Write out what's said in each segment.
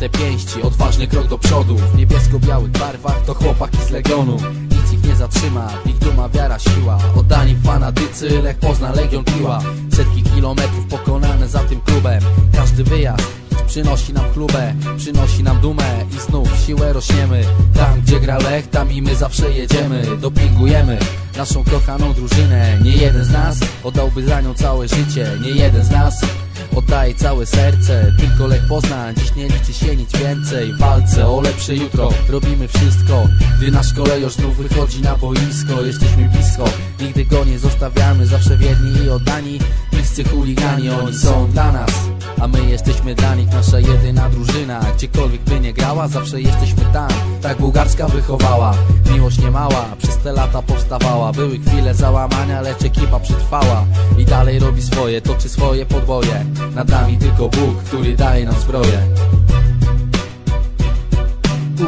wygięte pięści. Odważny krok do przodu. W niebiesko-białych barwach to chłopaki z Legionu Nic ich nie zatrzyma, w duma, wiara, siła. Oddani fanatycy, Lech Pozna, Legion Piła. Setki kilometrów pokonane za tym klubem. Każdy wyjazd Przynosi nam chlubę, przynosi nam dumę I znów siłę rośniemy. Tam gdzie gra Lech, tam i my zawsze jedziemy. Dopingujemy naszą kochaną drużynę. Nie jeden z nas oddałby za nią całe życie. Nie jeden z nas oddaje całe serce Tylko Lech Poznań, dziś nie liczy się nic więcej. Walce o lepsze jutro robimy wszystko. Gdy nasz kolejorz znów wychodzi na boisko Jesteśmy blisko, nigdy go nie zostawiamy Zawsze wierni i oddani. Bliscy chuligani, oni są dla nas a my jesteśmy dla nich nasza jedyna drużyna. Gdziekolwiek by nie grała, zawsze jesteśmy tam. Tak bułgarska wychowała Miłość nie mała, przez te lata powstawała. Były chwile załamania, lecz ekipa przetrwała. I dalej robi swoje, toczy swoje podwoje. Nad nami tylko Bóg, który daje nam zbroję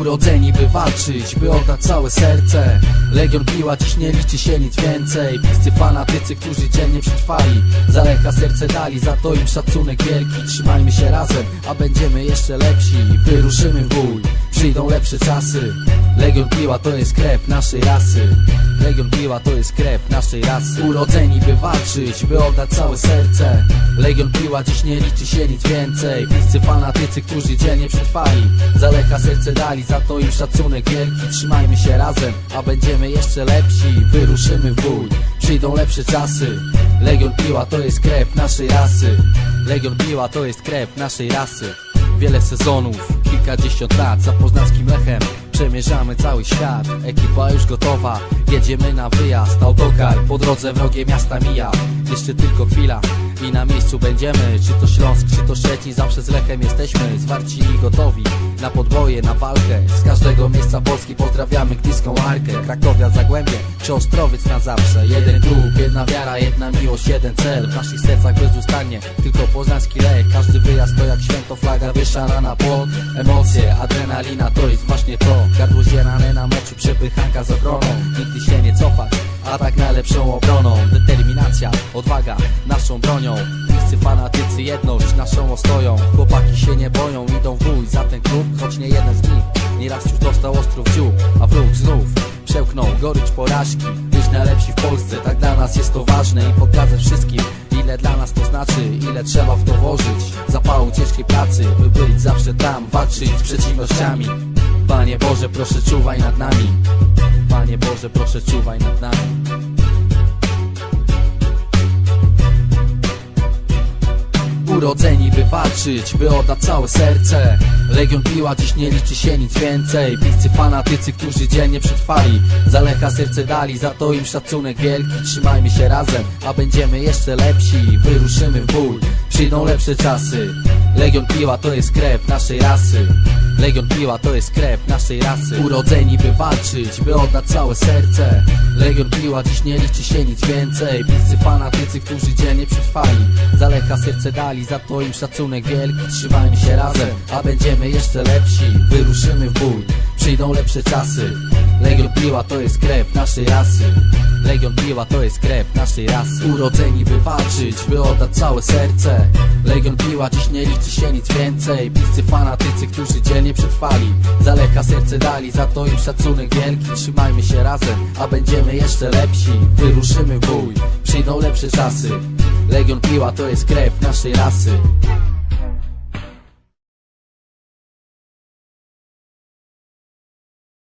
Urodzeni by walczyć, by oddać całe serce. Legion piła, dziś nie liczy się nic więcej. Bliscy fanatycy, którzy dziennie przetrwali Zaleka serce dali, za to im szacunek wielki. Trzymajmy się razem, a będziemy jeszcze lepsi. Wyruszymy w bój, przyjdą lepsze czasy. Legion piła to jest krew naszej rasy Legion piła to jest krew naszej rasy. Urodzeni by walczyć, by oddać całe serce. Legion piła, dziś nie liczy się nic więcej. Bliscy fanatycy, którzy dziennie przetrwali Zaleka serce dali, za to im szacunek wielki. Trzymajmy się razem, a będziemy jeszcze lepsi. Wyruszymy w bój, przyjdą lepsze czasy. Legion piła to jest krew naszej rasy. Legion piła to jest krew naszej rasy. Wiele sezonów, kilkadziesiąt lat za poznackim lechem. Przemierzamy cały świat, ekipa już gotowa Jedziemy na wyjazd, autokar Po drodze wrogie miasta mija. Jeszcze tylko chwila na miejscu będziemy. Czy to Śląsk, czy to Szczecin Zawsze z Lechem jesteśmy zwarci i gotowi Na podboje, na walkę. Z każdego miejsca Polski pozdrawiamy Gdyńską Arkę. Krakowia, Zagłębie czy Ostrowiec na zawsze. Jeden klub, jedna wiara, jedna miłość, jeden cel. W naszych sercach bezustannie Tylko poznański lek. Każdy wyjazd to jak święto flaga wieszana na płot Emocje, adrenalina to jest właśnie to. Gardło zierane na meczu, przepychanka z ochroną Nigdy się nie cofać, a tak najlepszą obroną. Determinacja, odwaga, naszą bronią. Bliscy fanatycy jedność naszą ostoją. Chłopaki się nie boją, idą w bój za ten klub Choć nie jeden z nich. Nieraz już dostał ostro dziób A wróg znów przełknął gorycz porażki. Być najlepsi w Polsce, tak dla nas jest to ważne I pokażę wszystkim, ile dla nas to znaczy Ile trzeba w to włożyć. Zapału ciężkiej pracy, by być zawsze tam Walczyć z przeciwnościami Panie Boże, proszę czuwaj nad nami. Panie Boże, proszę czuwaj nad nami. Urodzeni by walczyć, by oddać całe serce Legion piła, dziś nie liczy się nic więcej. Bliscy fanatycy, którzy dziennie przetrwali. Zalecha serce dali, za to im szacunek wielki. Trzymajmy się razem, a będziemy jeszcze lepsi. Wyruszymy w bój, przyjdą lepsze czasy. Legion piła to jest krew naszej rasy. Legion piła to jest krew naszej rasy. Urodzeni by walczyć, by oddać całe serce. Legion piła, dziś nie liczy się nic więcej. Bliscy fanatycy, którzy dziennie przetrwali. Zalecha serce dali, za to im szacunek wielki. Trzymajmy się razem, a będziemy jeszcze lepsi. Wyruszymy w bój, przyjdą lepsze czasy. Legion piła to jest krew naszej rasy. Legion piła to jest krew naszej rasy. Urodzeni by walczyć, by oddać całe serce. Legion piła, dziś nie liczy się nic więcej. Bliscy fanatycy, którzy dziennie przetrwali. Zaleka serce dali, za to im szacunek wielki. Trzymajmy się razem, a będziemy jeszcze lepsi. Wyruszymy w bój, przyjdą lepsze czasy. Legion piła to jest krew naszej rasy